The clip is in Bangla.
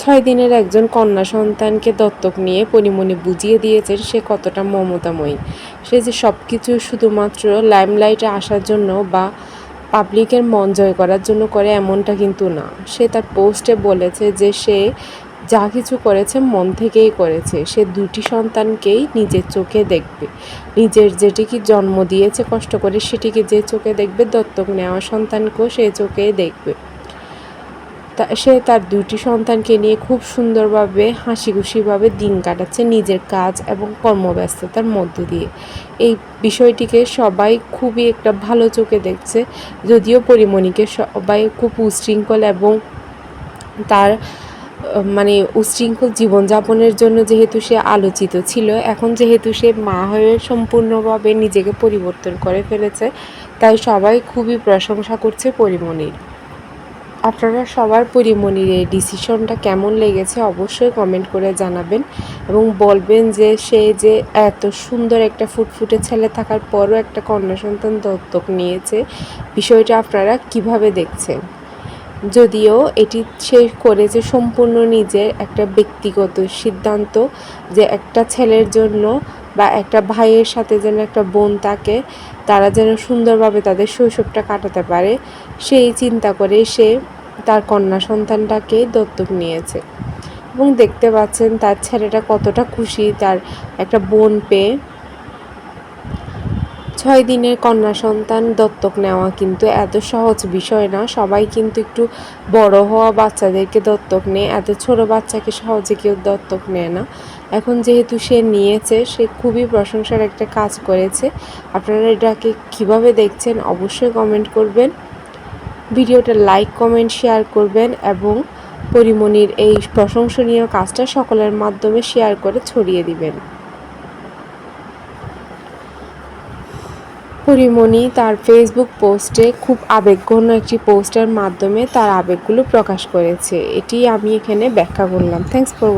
ছয় দিনের একজন কন্যা সন্তানকে দত্তক নিয়ে পরিমণি বুঝিয়ে দিয়েছেন সে কতটা মমতাময়ী। সে যে সব কিছু শুধুমাত্র লাইমলাইটে আসার জন্য বা পাবলিকের মন জয় করার জন্য করে এমনটা কিন্তু না। সে তার পোস্টে বলেছে যে সে যা কিছু করেছে মন থেকেই করেছে। সে দুটি সন্তানকেই নিজের চোখে দেখবে। নিজের যেটিকে জন্ম দিয়েছে কষ্ট করে সেটিকে যে চোখে দেখবে, দত্তক নেওয়া সন্তানকেও সে চোখেই দেখবে। সে তার দুটি সন্তানকে নিয়ে খুব সুন্দরভাবে হাসি খুশিভাবে দিন কাটাচ্ছে নিজের কাজ এবং কর্মব্যস্ততার মধ্য দিয়ে। এই বিষয়টিকে সবাই খুবই একটা ভালো চোখে দেখছে, যদিও পরিমণিকে সবাই খুব উশৃঙ্খল এবং তার মানে উশৃঙ্খল জীবনযাপনের জন্য যেহেতু সে আলোচিত ছিল, এখন যেহেতু সে মা হয়ে সম্পূর্ণভাবে নিজেকে পরিবর্তন করে ফেলেছে, তাই সবাই খুবই প্রশংসা করছে পরিমণির। আপনারা সবার পরিমণির এই ডিসিশনটা কেমন লেগেছে অবশ্যই কমেন্ট করে জানাবেন এবং বলবেন যে সে যে এত সুন্দর একটা ফুটফুটে ছেলে থাকার পরও একটা কন্যা সন্তান দত্তক নিয়েছে, বিষয়টা আপনারা কীভাবে দেখছেন? যদিও এটি সে করেছে সম্পূর্ণ নিজের একটা ব্যক্তিগত সিদ্ধান্ত যে একটা ছেলের জন্য বা একটা ভাইয়ের সাথে যেন একটা বোন থাকে, তারা যেন সুন্দরভাবে তাদের শৈশবটা কাটাতে পারে, সেই চিন্তা করে সে তার কন্যা সন্তানটাকে দত্তক নিয়েছে। এবং দেখতে পাচ্ছেন তার ছেলেটা কতটা খুশি, তার একটা বোন পেয়ে। ছয় দিনের কন্যা সন্তান দত্তক নেওয়া কিন্তু এত সহজ বিষয় না। সবাই কিন্তু একটু বড় হওয়া বাচ্চাদেরকে দত্তক নেয়, এত ছোট বাচ্চাকে সহজে কেউ দত্তক নেয় না। এখন যেহেতু সে নিয়েছে, সে খুবই প্রশংসার একটা কাজ করেছে। আপনারা এটাকে কীভাবে দেখছেন অবশ্যই কমেন্ট করবেন। ভিডিওটা লাইক কমেন্ট শেয়ার করবেন এবং পরিমণির এই প্রশংসনীয় কাজটা সকলের মাধ্যমে শেয়ার করে ছড়িয়ে দিবেন। পরিমণি তার ফেসবুক পোস্টে খুব আবেগঘন একটি পোস্টের মাধ্যমে তার আবেগগুলো প্রকাশ করেছে। এটি আমি এখানে ব্যাখ্যা করলাম। Thanks for